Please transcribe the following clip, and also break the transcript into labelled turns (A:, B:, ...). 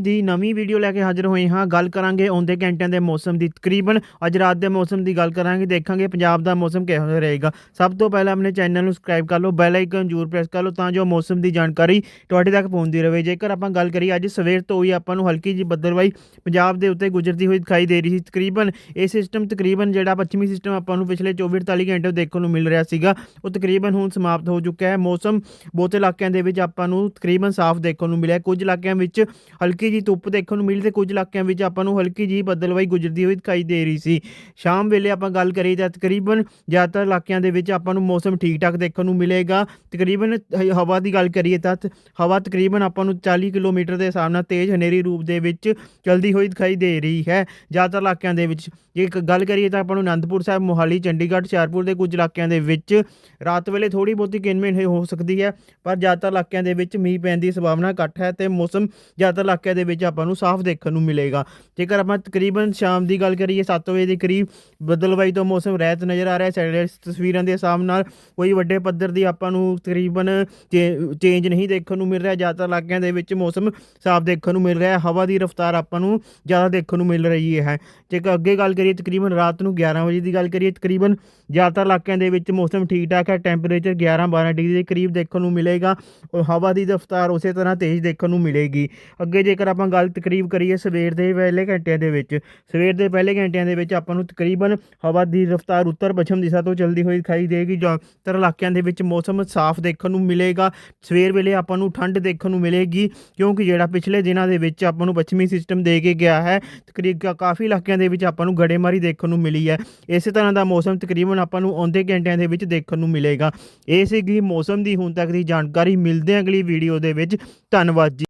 A: ਦੀ ਨਵੀਂ ਵੀਡੀਓ ਲੈ ਕੇ ਹਾਜ਼ਰ ਹੋਏ ਹਾਂ। ਗੱਲ ਕਰਾਂਗੇ ਆਉਂਦੇ ਘੰਟਿਆਂ ਦੇ ਮੌਸਮ ਦੀ, ਤਕਰੀਬਨ ਅੱਜ ਰਾਤ ਦੇ ਮੌਸਮ ਦੀ ਗੱਲ ਕਰਾਂਗੇ, ਦੇਖਾਂਗੇ ਪੰਜਾਬ ਦਾ ਮੌਸਮ ਕਿਹੋ ਜਿਹਾ ਰਹੇਗਾ। ਸਭ ਤੋਂ ਪਹਿਲਾਂ ਆਪਣੇ ਚੈਨਲ ਨੂੰ ਸਬਸਕ੍ਰਾਈਬ ਕਰ ਲਓ, ਬੈਲ ਆਈਕਨ ਜ਼ਰੂਰ ਪ੍ਰੈਸ ਕਰ ਲਓ ਤਾਂ ਜੋ ਮੌਸਮ ਦੀ ਜਾਣਕਾਰੀ ਤੁਹਾਡੇ ਤੱਕ ਪਹੁੰਚਦੀ ਰਹੇ। ਜੇਕਰ ਆਪਾਂ ਗੱਲ ਕਰੀਏ, ਅੱਜ ਸਵੇਰ ਤੋਂ ਹੀ ਆਪਾਂ ਨੂੰ ਹਲਕੀ ਜਿਹੀ ਬੱਦਲਵਾਈ ਪੰਜਾਬ ਦੇ ਉੱਤੇ ਗੁਜ਼ਰਦੀ ਹੋਈ ਦਿਖਾਈ ਦੇ ਰਹੀ ਸੀ। ਤਕਰੀਬਨ ਇਹ ਸਿਸਟਮ ਤਕਰੀਬਨ ਜਿਹੜਾ ਪੱਛਮੀ ਸਿਸਟਮ ਆਪਾਂ ਨੂੰ ਪਿਛਲੇ 24 48 ਘੰਟੇ ਦੇਖਣ ਨੂੰ ਮਿਲ ਰਿਹਾ ਸੀਗਾ, ਉਹ ਤਕਰੀਬਨ ਹੁਣ ਸਮਾਪਤ ਹੋ ਚੁੱਕਾ ਹੈ। ਮੌਸਮ ਬਹੁਤੇ ਇਲਾਕਿਆਂ ਦੇ ਵਿੱਚ ਆਪਾਂ ਨੂੰ ਤਕਰੀਬਨ ਸਾਫ਼ ਦੇਖਣ ਨੂੰ ਮਿਲਿਆ। ਕੁਝ ਇਲਾਕਿਆਂ ਵਿੱਚ ਹਲਕੀ ਜੀ ਧੁੱਪ ਦੇਖਣ ਨੂੰ ਮਿਲੀ ਤੇ ਕੁਝ ਇਲਾਕਿਆਂ ਵਿੱਚ ਆਪਾਂ ਨੂੰ ਹਲਕੀ ਜੀ ਬੱਦਲਵਾਈ ਗੁਜ਼ਰਦੀ ਹੋਈ ਦਿਖਾਈ ਦੇ ਰਹੀ ਸੀ। ਸ਼ਾਮ ਵੇਲੇ ਆਪਾਂ ਗੱਲ ਕਰੀਏ ਤਾਂ ਤਕਰੀਬਨ ਜ਼ਿਆਦਾਤਰ ਇਲਾਕਿਆਂ ਦੇ ਵਿੱਚ ਆਪਾਂ ਨੂੰ ਮੌਸਮ ਠੀਕ ਠਾਕ ਦੇਖਣ ਨੂੰ ਮਿਲੇਗਾ। ਤਕਰੀਬਨ ਹਵਾ ਦੀ ਗੱਲ ਕਰੀਏ ਤਾਂ ਹਵਾ ਤਕਰੀਬਨ ਆਪਾਂ ਨੂੰ 40 ਕਿਲੋਮੀਟਰ ਦੇ ਹਿਸਾਬ ਨਾਲ ਤੇਜ਼ ਹਨੇਰੀ ਰੂਪ ਦੇ ਵਿੱਚ ਚਲਦੀ ਹੋਈ ਦਿਖਾਈ ਦੇ ਰਹੀ ਹੈ। ਜ਼ਿਆਦਾਤਰ ਇਲਾਕਿਆਂ ਦੇ ਵਿੱਚ ਜੇ ਇੱਕ ਗੱਲ ਕਰੀਏ ਤਾਂ ਆਪਾਂ ਨੂੰ ਅਨੰਦਪੁਰ ਸਾਹਿਬ, ਮੋਹਾਲੀ, ਚੰਡੀਗੜ੍ਹ, ਹੁਸ਼ਿਆਰਪੁਰ ਦੇ ਕੁਝ ਇਲਾਕਿਆਂ ਦੇ ਵਿੱਚ ਰਾਤ ਵੇਲੇ ਥੋੜੀ ਬਹੁਤੀ ਕਿਨਮਿਨ ਹੋ ਸਕਦੀ ਹੈ, ਪਰ ਜ਼ਿਆਦਾਤਰ ਇਲਾਕਿਆਂ ਦੇ ਵਿੱਚ ਮੀਂਹ ਪੈਣ ਦੀ ਸੰਭਾਵਨਾ ਘੱਟ ਹੈ ਤੇ ਮੌਸਮ ਜ਼ਿਆਦਾਤਰ ਇਲਾਕਿਆਂ ਦੇ ਵਿੱਚ ਆਪਾਂ ਨੂੰ ਸਾਫ਼ ਦੇਖਣ ਨੂੰ ਮਿਲੇਗਾ। ਜੇਕਰ ਆਪਾਂ ਤਕਰੀਬਨ ਸ਼ਾਮ ਦੀ ਗੱਲ ਕਰੀਏ 7 ਵਜੇ ਦੇ ਕਰੀਬ ਬਦਲਵਾਈ ਤੋਂ ਮੌਸਮ ਰਹਿਤ ਨਜ਼ਰ ਆ ਰਿਹਾ ਹੈ। ਤਸਵੀਰਾਂ ਦੇ ਹਿਸਾਬ ਨਾਲ ਕੋਈ ਵੱਡੇ ਪੱਧਰ ਦੀ ਆਪਾਂ ਨੂੰ ਤਕਰੀਬਨ ਚੇਂਜ ਨਹੀਂ ਦੇਖਣ ਨੂੰ ਮਿਲ ਰਿਹਾ। ਜ਼ਿਆਦਾਤਰ ਇਲਾਕਿਆਂ ਦੇ ਵਿੱਚ ਮੌਸਮ ਸਾਫ਼ ਦੇਖਣ ਨੂੰ ਮਿਲ ਰਿਹਾ ਹੈ। ਹਵਾ ਦੀ ਰਫ਼ਤਾਰ ਆਪਾਂ ਨੂੰ ਜ਼ਿਆਦਾ ਦੇਖਣ ਨੂੰ ਮਿਲ ਰਹੀ ਹੈ। ਜੇਕਰ ਅੱਗੇ ਗੱਲ ਕਰੀਏ, ਤਕਰੀਬਨ ਰਾਤ ਨੂੰ 11 ਵਜੇ ਦੀ ਗੱਲ ਕਰੀਏ, ਤਕਰੀਬਨ ਜ਼ਿਆਦਾਤਰ ਇਲਾਕਿਆਂ ਦੇ ਵਿੱਚ ਮੌਸਮ ਠੀਕ ਠਾਕ ਹੈ। ਟੈਂਪਰੇਚਰ 11 12 ਡਿਗਰੀ ਦੇ ਕਰੀਬ ਦੇਖਣ ਨੂੰ ਮਿਲੇਗਾ। ਔਰ ਹਵਾ ਦੀ ਰਫ਼ਤਾਰ ਉਸੇ ਤਰ੍ਹਾਂ ਤੇਜ਼ ਦੇਖਣ ਨੂੰ ਮਿਲੇਗੀ। ਅੱਗੇ ਜੇਕਰ ਆਪਾਂ ਗੱਲ ਤਕਰੀਬ ਕਰੀਏ ਸਵੇਰ ਦੇ ਪਹਿਲੇ ਘੰਟਿਆਂ ਦੇ ਵਿੱਚ, ਸਵੇਰ ਦੇ ਪਹਿਲੇ ਘੰਟਿਆਂ ਦੇ ਵਿੱਚ ਆਪਾਂ ਨੂੰ ਤਕਰੀਬਨ ਹਵਾ ਦੀ ਰਫ਼ਤਾਰ ਉੱਤਰ ਪੱਛਮ ਦਿਸ਼ਾ ਤੋਂ ਚੱਲਦੀ ਹੋਈ ਦਿਖਾਈ ਦੇਗੀ ਜ਼ਿਆਦਾਤਰ ਇਲਾਕਿਆਂ ਦੇ ਵਿੱਚ ਮੌਸਮ ਸਾਫ਼ ਦੇਖਣ ਨੂੰ ਮਿਲੇਗਾ, ਸਵੇਰ ਵੇਲੇ ਆਪਾਂ ਨੂੰ ਠੰਡ ਦੇਖਣ ਨੂੰ ਮਿਲੇਗੀ, ਕਿਉਂਕਿ ਜਿਹੜਾ ਪਿਛਲੇ ਦਿਨਾਂ ਦੇ ਵਿੱਚ ਆਪਾਂ ਨੂੰ ਪੱਛਮੀ ਸਿਸਟਮ ਦੇ ਕੇ ਗਿਆ ਹੈ ਤਕਰੀਬਨ ਕਾਫੀ ਇਲਾਕਿਆਂ ਦੇ ਵਿੱਚ ਆਪਾਂ ਨੂੰ ਗੜੇਮਾਰੀ ਦੇਖਣ ਨੂੰ ਮਿਲੀ ਹੈ। ਇਸੇ ਤਰ੍ਹਾਂ ਦਾ ਮੌਸਮ ਤਕਰੀਬਨ ਆਪਾਂ ਨੂੰ ਆਉਂਦੇ ਘੰਟਿਆਂ ਦੇ ਵਿੱਚ ਦੇਖਣ ਨੂੰ ਮਿਲੇਗਾ। ਇਹ ਸੀਗੀ ਮੌਸਮ ਦੀ ਹੁਣ ਤੱਕ ਦੀ ਜਾਣਕਾਰੀ, ਮਿਲਦੇ ਅਗਲੀ ਵੀਡੀਓ ਦੇ ਵਿੱਚ। ਧੰਨਵਾਦ ਜੀ।